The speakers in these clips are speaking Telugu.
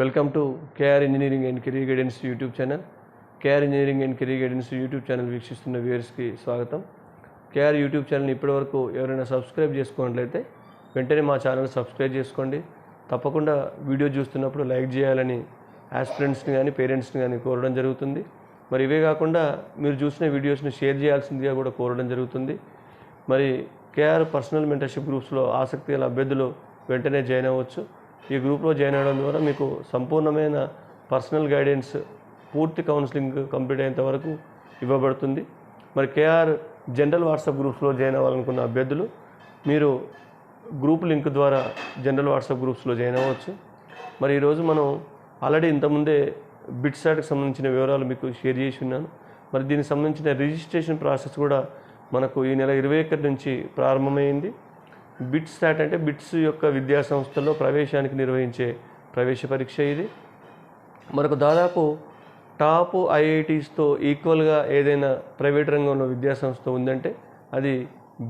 Welcome to KR engineering and career guidance YouTube channel. KR engineering and career guidance YouTube channel వీక్షిస్తున్న వ్యూయర్స్కి స్వాగతం. కేఆర్ యూట్యూబ్ ఛానల్ ఇప్పటివరకు ఎవరైనా సబ్స్క్రైబ్ చేసుకున్నట్లయితే వెంటనే మా ఛానల్ సబ్స్క్రైబ్ చేసుకోండి. తప్పకుండా వీడియో చూస్తున్నప్పుడు లైక్ చేయాలని ఆస్పిరెంట్స్ని కానీ పేరెంట్స్ని కానీ కోరడం జరుగుతుంది. మరి ఇవే కాకుండా మీరు చూసిన వీడియోస్ని షేర్ చేయాల్సిందిగా కూడా కోరడం జరుగుతుంది. మరి కేఆర్ పర్సనల్ మెంటర్షిప్ గ్రూప్స్లో ఆసక్తి గల అభ్యర్థులు వెంటనే జాయిన్ అవ్వచ్చు. ఈ గ్రూప్లో జాయిన్ అవ్వడం ద్వారా మీకు సంపూర్ణమైన పర్సనల్ గైడెన్స్ పూర్తి కౌన్సిలింగ్ కంప్లీట్ అయ్యేంత వరకు ఇవ్వబడుతుంది. మరి కేఆర్ జనరల్ వాట్సాప్ గ్రూప్స్లో జాయిన్ అవ్వాలనుకున్న అభ్యర్థులు మీరు గ్రూప్ లింక్ ద్వారా జనరల్ వాట్సాప్ గ్రూప్స్లో జాయిన్ అవ్వచ్చు. మరి ఈరోజు మనం ఆల్రెడీ ఇంతకుముందే బిట్సాట్కి సంబంధించిన వివరాలు మీకు షేర్ చేసి ఉన్నాను. మరి దీనికి సంబంధించిన రిజిస్ట్రేషన్ ప్రాసెస్ కూడా మనకు ఈ నెల ఇరవై ఒకటి నుంచి ప్రారంభమైంది. బిట్స్ సాట్ అంటే బిట్స్ యొక్క విద్యా సంస్థల్లో ప్రవేశానికి నిర్వహించే ప్రవేశ పరీక్ష ఇది. మనకు దాదాపు టాప్ ఐఐటీస్తో ఈక్వల్గా ఏదైనా ప్రైవేట్ రంగంలో విద్యా సంస్థ ఉందంటే అది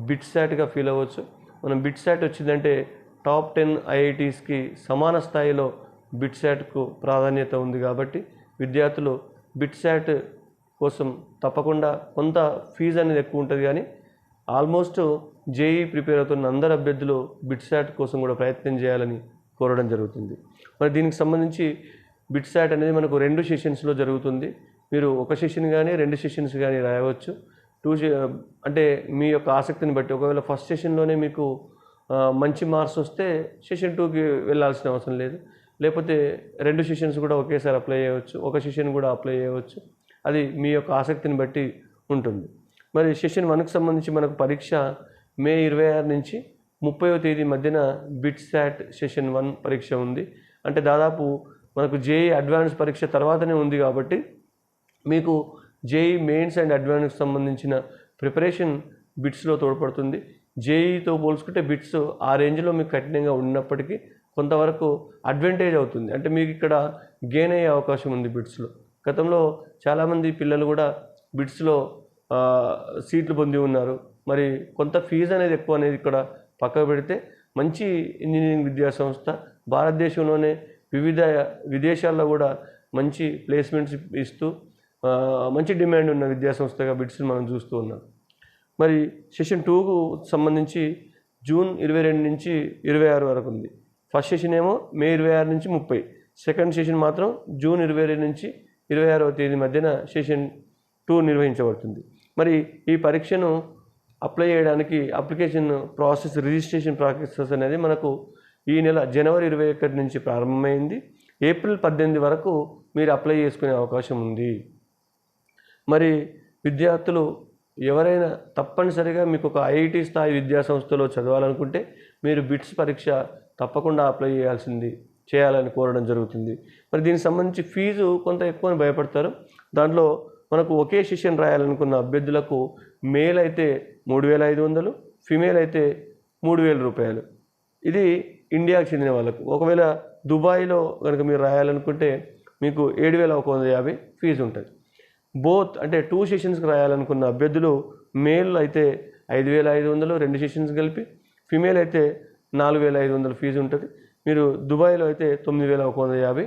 బిట్ సాట్గా ఫీల్ అవ్వచ్చు. మనం బిట్ సాట్ వచ్చిందంటే టాప్ టెన్ ఐఐటీస్కి సమాన స్థాయిలో బిట్ సాట్కు ప్రాధాన్యత ఉంది కాబట్టి విద్యార్థులు బిట్ సాట్ కోసం తప్పకుండా కొంత ఫీజు అనేది ఎక్కువ ఉంటుంది కానీ ఆల్మోస్ట్ జేఈ ప్రిపేర్ అవుతున్న అందరు అభ్యర్థులు బిట్సాట్ కోసం కూడా ప్రయత్నం చేయాలని కోరడం జరుగుతుంది. మరి దీనికి సంబంధించి బిట్సాట్ అనేది మనకు రెండు సెషన్స్లో జరుగుతుంది. మీరు ఒక సెషన్ కానీ రెండు సెషన్స్ కానీ రాయవచ్చు. టూ అంటే మీ యొక్క ఆసక్తిని బట్టి. ఒకవేళ ఫస్ట్ సెషన్లోనే మీకు మంచి మార్క్స్ వస్తే సెషన్ టూకి వెళ్ళాల్సిన అవసరం లేదు. లేకపోతే రెండు సెషన్స్ కూడా ఒకేసారి అప్లై చేయవచ్చు. ఒక సెషన్ కూడా అప్లై చేయవచ్చు. అది మీ యొక్క ఆసక్తిని బట్టి ఉంటుంది. మరి సెషన్ వన్కి సంబంధించి మనకు పరీక్ష మే ఇరవై ఆరు నుంచి ముప్పైవ తేదీ మధ్యన బిట్ శాట్ సెషన్ వన్ పరీక్ష ఉంది. అంటే దాదాపు మనకు జేఈ అడ్వాన్స్ పరీక్ష తర్వాతనే ఉంది కాబట్టి మీకు జేఈ మెయిన్స్ అండ్ అడ్వాన్స్కి సంబంధించిన ప్రిపరేషన్ బిట్స్లో తోడ్పడుతుంది. జేఈతో పోల్చుకుంటే బిట్స్ ఆ రేంజ్లో మీకు కఠినంగా ఉన్నప్పటికీ కొంతవరకు అడ్వాంటేజ్ అవుతుంది. అంటే మీకు ఇక్కడ గెయిన్ అయ్యే అవకాశం ఉంది బిట్స్లో. గతంలో చాలామంది పిల్లలు కూడా బిట్స్లో సీట్లు పొంది ఉన్నారు. మరి కొంత ఫీజు అనేది ఎక్కువ అనేది ఇక్కడ పక్కకు పెడితే మంచి ఇంజనీరింగ్ విద్యా సంస్థ భారతదేశంలోనే వివిధ విదేశాల్లో కూడా మంచి ప్లేస్మెంట్స్ ఇస్తూ మంచి డిమాండ్ ఉన్న విద్యా సంస్థగా బిడ్స్ని మనం చూస్తూ ఉన్నాం. మరి సెషన్ టూకు సంబంధించి జూన్ ఇరవై రెండు నుంచి ఇరవై ఆరు వరకు ఉంది. ఫస్ట్ సెషన్ ఏమో మే ఇరవై ఆరు నుంచి ముప్పై. సెకండ్ సెషన్ మాత్రం జూన్ ఇరవై రెండు నుంచి ఇరవై ఆరవ తేదీ మధ్యన సెషన్ టూ నిర్వహించబడుతుంది. మరి ఈ పరీక్షను అప్లై చేయడానికి అప్లికేషన్ ప్రాసెస్ రిజిస్ట్రేషన్ ప్రాసెస్ అనేది మనకు ఈ నెల జనవరి ఇరవై ఒకటి నుంచి ప్రారంభమైంది. ఏప్రిల్ పద్దెనిమిది వరకు మీరు అప్లై చేసుకునే అవకాశం ఉంది. మరి విద్యార్థులు ఎవరైనా తప్పనిసరిగా మీకు ఒక ఐఐటి స్థాయి విద్యా సంస్థలో చదవాలనుకుంటే మీరు బిట్స్ పరీక్ష తప్పకుండా అప్లై చేయాల్సింది చేయాలని కోరడం జరుగుతుంది. మరి దీనికి సంబంధించి ఫీజు కొంత ఎక్కువ అని భయపడతారు. దాంట్లో మనకు ఒకే సెషన్ రాయాలనుకున్న అభ్యర్థులకు మేల్ అయితే మూడు వేల ఐదు వందలు ఫిమేల్ అయితే మూడు వేల రూపాయలు. ఇది ఇండియాకి చెందిన వాళ్ళకు. ఒకవేళ దుబాయ్లో కనుక మీరు రాయాలనుకుంటే మీకు ఏడు వేల ఒక వంద యాభై ఫీజు ఉంటుంది. బోత్ అంటే టూ సెషన్స్కి రాయాలనుకున్న అభ్యర్థులు మేల్ అయితే ఐదు వేల ఐదు వందలు రెండు సెషన్స్ కలిపి ఫిమేల్ అయితే నాలుగు వేల ఐదు వందలు ఫీజు ఉంటుంది. మీరు దుబాయ్లో అయితే తొమ్మిది వేల ఒక వంద యాభై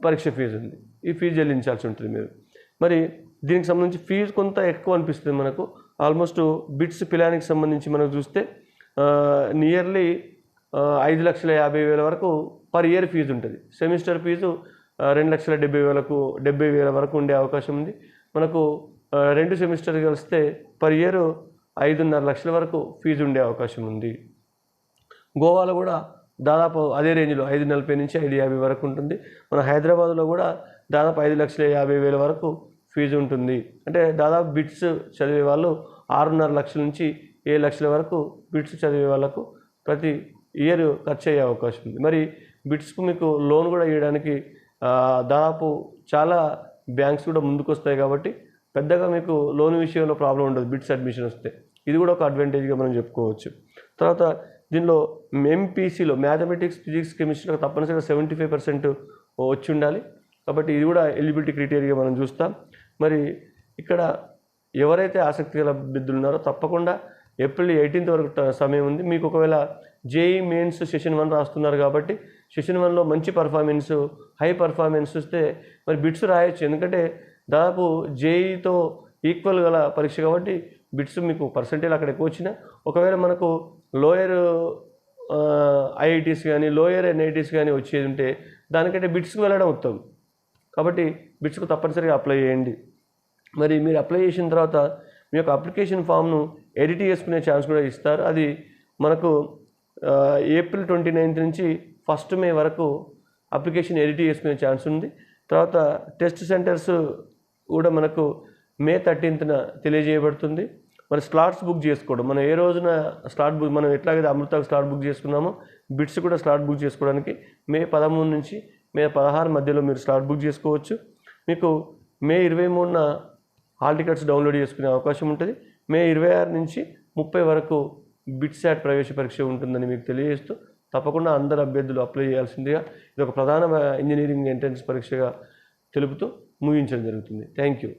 పరీక్ష ఫీజు ఉంది. ఈ ఫీజు చెల్లించాల్సి ఉంటుంది మీరు. మరి దీనికి సంబంధించి ఫీజు కొంత ఎక్కువ అనిపిస్తుంది మనకు. ఆల్మోస్ట్ బిట్స్ పిలానికి సంబంధించి మనం చూస్తే నియర్లీ ఐదు లక్షల యాభై వేల వరకు పర్ ఇయర్ ఫీజు ఉంటుంది. సెమిస్టర్ ఫీజు రెండు లక్షల డెబ్బై వేలకు డెబ్బై వేల వరకు ఉండే అవకాశం ఉంది. మనకు రెండు సెమిస్టర్ కలిస్తే పర్ ఇయర్ ఐదున్నర లక్షల వరకు ఫీజు ఉండే అవకాశం ఉంది. గోవాలో కూడా దాదాపు అదే రేంజ్లో ఐదు నలభై నుంచి ఐదు యాభై వరకు ఉంటుంది. మన హైదరాబాద్లో కూడా దాదాపు ఐదు లక్షల యాభై వేల వరకు ఫీజు ఉంటుంది. అంటే దాదాపు బిట్స్ చదివే వాళ్ళు ఆరున్నర లక్షల నుంచి ఏడు లక్షల వరకు బిట్స్ చదివే వాళ్ళకు ప్రతి ఇయర్ ఖర్చు అయ్యే అవకాశం ఉంది. మరి బిట్స్కు మీకు లోన్ కూడా ఇవ్వడానికి దాదాపు చాలా బ్యాంక్స్ కూడా ముందుకు వస్తాయి కాబట్టి పెద్దగా మీకు లోన్ విషయంలో ప్రాబ్లం ఉండదు బిట్స్ అడ్మిషన్ వస్తే. ఇది కూడా ఒక అడ్వాంటేజ్గా మనం చెప్పుకోవచ్చు. తర్వాత దీనిలో ఎంపీసీలో మ్యాథమెటిక్స్ ఫిజిక్స్ కెమిస్ట్రీలో తప్పనిసరిగా సెవెంటీ ఫైవ్ పర్సెంట్ వచ్చి ఉండాలి. కాబట్టి ఇది కూడా ఎలిజిబిలిటీ క్రైటీరియా మనం చూస్తాం. మరి ఇక్కడ ఎవరైతే ఆసక్తి గల అభ్యర్థులు ఉన్నారో తప్పకుండా ఏప్రిల్ ఎయిటీన్త్ వరకు సమయం ఉంది. మీకు ఒకవేళ జేఈ మెయిన్స్ సెషన్ వన్ రాస్తున్నారు కాబట్టి సెషన్ వన్లో మంచి పర్ఫార్మెన్స్ హై పర్ఫార్మెన్స్ వస్తే మరి బిట్స్ రాయొచ్చు. ఎందుకంటే దాదాపు జేఈతో ఈక్వల్ గల పరీక్ష కాబట్టి బిట్స్ మీకు పర్సంటేజ్ అక్కడ ఎక్కువ వచ్చినా ఒకవేళ మనకు లోయర్ ఐఐటీస్ కానీ లోయర్ ఎన్ఐటీస్ కానీ వచ్చేది ఉంటే దానికంటే బిట్స్కి వెళ్ళడం ఉత్తమం. కాబట్టి బిట్స్కు తప్పనిసరిగా అప్లై చేయండి. మరి మీరు అప్లై చేసిన తర్వాత మీ యొక్క అప్లికేషన్ ఫామ్ను ఎడిట్ చేసుకునే ఛాన్స్ కూడా ఇస్తారు. అది మనకు ఏప్రిల్ ట్వంటీ నైన్త్ నుంచి ఫస్ట్ మే వరకు అప్లికేషన్ ఎడిట్ చేసుకునే ఛాన్స్ ఉంది. తర్వాత టెస్ట్ సెంటర్స్ కూడా మనకు మే థర్టీన్త్న తెలియజేయబడుతుంది. మరి స్లాట్స్ బుక్ చేసుకోవడం మనం ఏ రోజున స్లాట్ బుక్ మనం ఎట్లాగైతే అమృతకు స్లాట్ బుక్ చేసుకున్నామో బిట్స్ కూడా స్లాట్ బుక్ చేసుకోవడానికి మే పదమూడు నుంచి మే పదహారు మధ్యలో మీరు స్లాట్ బుక్ చేసుకోవచ్చు. మీకు మే ఇరవై మూడున హాల్ టికెట్స్ డౌన్లోడ్ చేసుకునే అవకాశం ఉంటుంది. మే ఇరవై ఆరు నుంచి ముప్పై వరకు బిట్ శాట్ ప్రవేశ పరీక్ష ఉంటుందని మీకు తెలియజేస్తూ తప్పకుండా అందరు అభ్యర్థులు అప్లై చేయాల్సిందిగా ఇది ఒక ప్రధాన ఇంజనీరింగ్ ఎంట్రన్స్ పరీక్షగా తెలుపుతూ ముగించడం జరుగుతుంది. Thank you